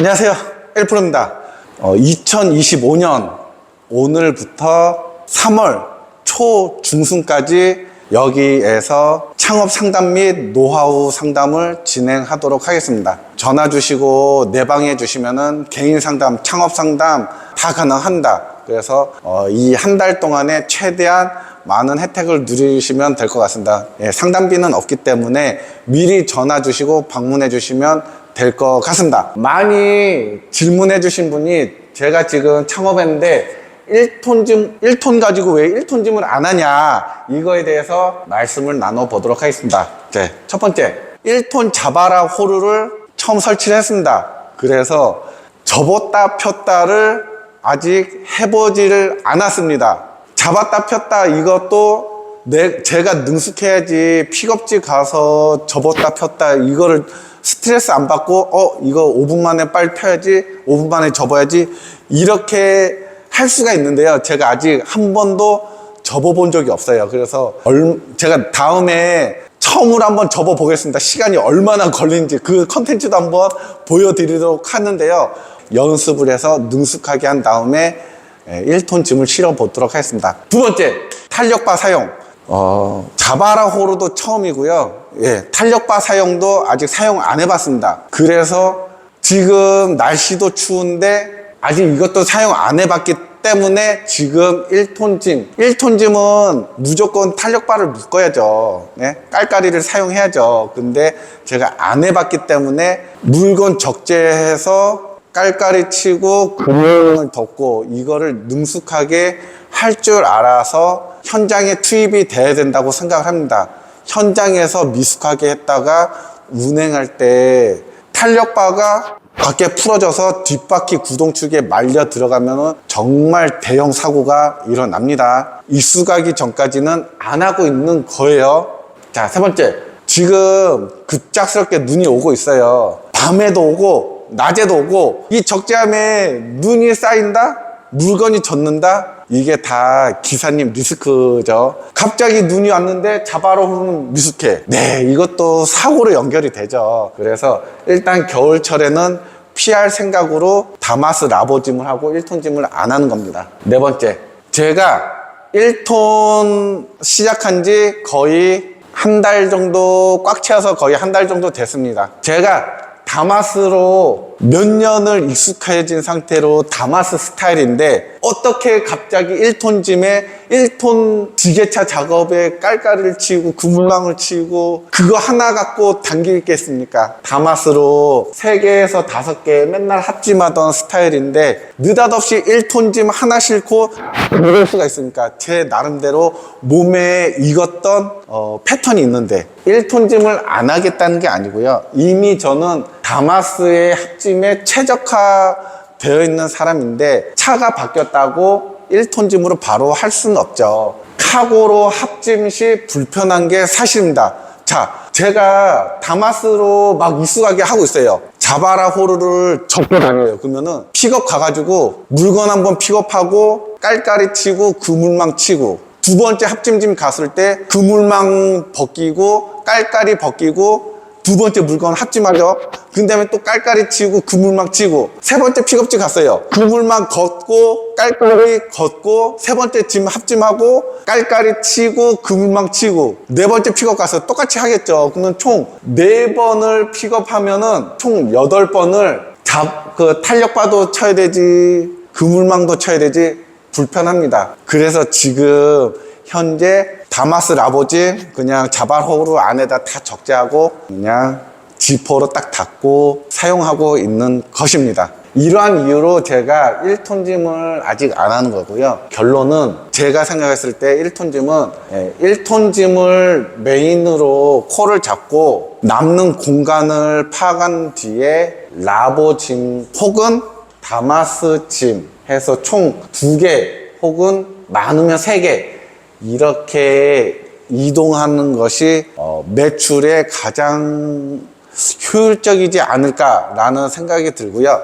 안녕하세요. 엘프로입니다. 어, 2025년 오늘부터 3월 초 중순까지 여기에서 창업 상담 및 노하우 상담을 진행하도록 하겠습니다. 전화 주시고 내방해 주시면은 개인 상담, 창업 상담 다 가능한다. 그래서 어, 이 한 달 동안에 최대한 많은 혜택을 누리시면 될 것 같습니다. 예, 상담비는 없기 때문에 미리 전화 주시고 방문해 주시면 될 것 같습니다. 많이 질문해 주신 분이 제가 지금 창업했는데 1톤 짐, 1톤 가지고 왜 1톤 짐을 안 하냐 이거에 대해서 말씀을 나눠 보도록 하겠습니다. 네, 첫 번째 1톤 자바라 호루를 처음 설치를 했습니다. 그래서 접었다 폈다를 아직 해보지를 않았습니다. 잡았다 폈다 이것도 내, 제가 능숙해야지 픽업지 가서 접었다 폈다 이거를 스트레스 안 받고 어 이거 5분 만에 빨리 펴야지 5분 만에 접어야지 이렇게 할 수가 있는데요 제가 아직 한 번도 접어본 적이 없어요 그래서 얼, 제가 다음에 처음으로 한번 접어 보겠습니다 시간이 얼마나 걸리는지 그 컨텐츠도 한번 보여드리도록 하는데요 연습을 해서 능숙하게 한 다음에 1톤 짐을 실어 보도록 하겠습니다. 두 번째, 탄력바 사용. 어, 자바라 호로도 처음이고요. 예, 탄력바 사용도 아직 사용 안 해봤습니다. 그래서 지금 날씨도 추운데 아직 이것도 사용 안 해봤기 때문에 지금 1톤 짐. 1톤 짐은 무조건 탄력바를 묶어야죠. 네? 깔깔이를 사용해야죠. 근데 제가 안 해봤기 때문에 물건 적재해서 깔깔이 치고 금형을 덮고 이거를 능숙하게 할 줄 알아서 현장에 투입이 돼야 된다고 생각을 합니다. 현장에서 미숙하게 했다가 운행할 때 탄력바가 밖에 풀어져서 뒷바퀴 구동축에 말려 들어가면 정말 대형 사고가 일어납니다. 입수가기 전까지는 안 하고 있는 거예요. 자, 세 번째. 지금 급작스럽게 눈이 오고 있어요. 밤에도 오고 낮에도 오고 이 적재함에 눈이 쌓인다? 물건이 젖는다? 이게 다 기사님 리스크죠. 갑자기 눈이 왔는데 자바로 흐르는 미숙해. 네, 이것도 사고로 연결이 되죠. 그래서 일단 겨울철에는 피할 생각으로 다마스 라보짐을 하고 1톤 짐을 안 하는 겁니다. 네 번째, 제가 1톤 시작한 지 거의 한 달 정도 꽉 채워서 거의 한 달 정도 됐습니다. 제가 다마스로 몇 년을 익숙해진 상태로 다마스 스타일인데 어떻게 갑자기 1톤 짐에 1톤 지게차 작업에 깔깔이를 치고 구물망을 치고 그거 하나 갖고 당기겠습니까? 다마스로 3개에서 5개 맨날 합짐하던 스타일인데 느닷없이 1톤 짐 하나 싣고 그럴 수가 있으니까 제 나름대로 몸에 익었던 어, 패턴이 있는데 1톤 짐을 안 하겠다는 게 아니고요. 이미 저는 다마스의 합짐에 최적화되어 있는 사람인데 차가 바뀌었다고 1톤 짐으로 바로 할 수는 없죠. 카고로 합짐 시 불편한 게 사실입니다. 자, 제가 다마스로 막 이수가게 하고 있어요. 자바라 호루를 접고 다녀요. 그러면은 픽업 가가지고 물건 한번 픽업하고 깔깔이 치고 그물망 치고 두 번째 합짐짐 갔을 때 그물망 벗기고 깔깔이 벗기고 두 번째 물건 합짐하죠. 그 다음에 또 깔깔이 치고 그물망 치고 세 번째 픽업지 갔어요. 그물망 걷고 깔깔이 걷고 세 번째 짐 합짐하고 깔깔이 치고 그물망 치고 네 번째 픽업 가서 똑같이 하겠죠. 그러면 총 네 번을 픽업하면은 총 여덟 번을 잡, 그 탄력바도 쳐야 되지 그물망도 쳐야 되지 불편합니다. 그래서 지금 현재 다마스 라보짐 그냥 자발호로 안에다 다 적재하고 그냥 지퍼로 딱 닫고 사용하고 있는 것입니다. 이러한 이유로 제가 1톤 짐을 아직 안 하는 거고요. 결론은 제가 생각했을 때 1톤 짐은 1톤 짐을 메인으로 코를 잡고 남는 공간을 파간 뒤에 라보 짐 혹은 다마스 짐 해서 총 두 개 혹은 많으면 세 개 이렇게 이동하는 것이 어, 매출에 가장 효율적이지 않을까라는 생각이 들고요.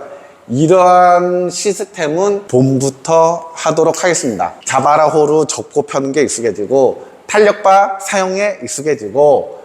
이러한 시스템은 봄부터 하도록 하겠습니다. 자바라호로 접고 펴는 게 익숙해지고 탄력바 사용에 익숙해지고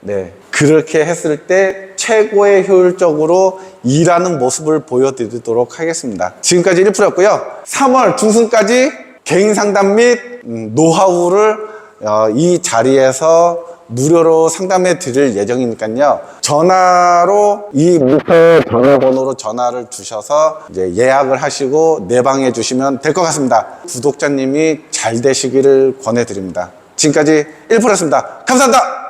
네. 그 그렇게 했을 때 최고의 효율적으로 일하는 모습을 보여드리도록 하겠습니다. 지금까지 1%였고요. 3월 중순까지 개인 상담 및 음, 노하우를 어, 이 자리에서 무료로 상담해 드릴 예정이니까요. 전화로 이 밑에 전화번호로 전화를 주셔서 이제 예약을 하시고 내방해 주시면 될 것 같습니다. 구독자님이 잘 되시기를 권해 드립니다. 지금까지 1%였습니다. 감사합니다.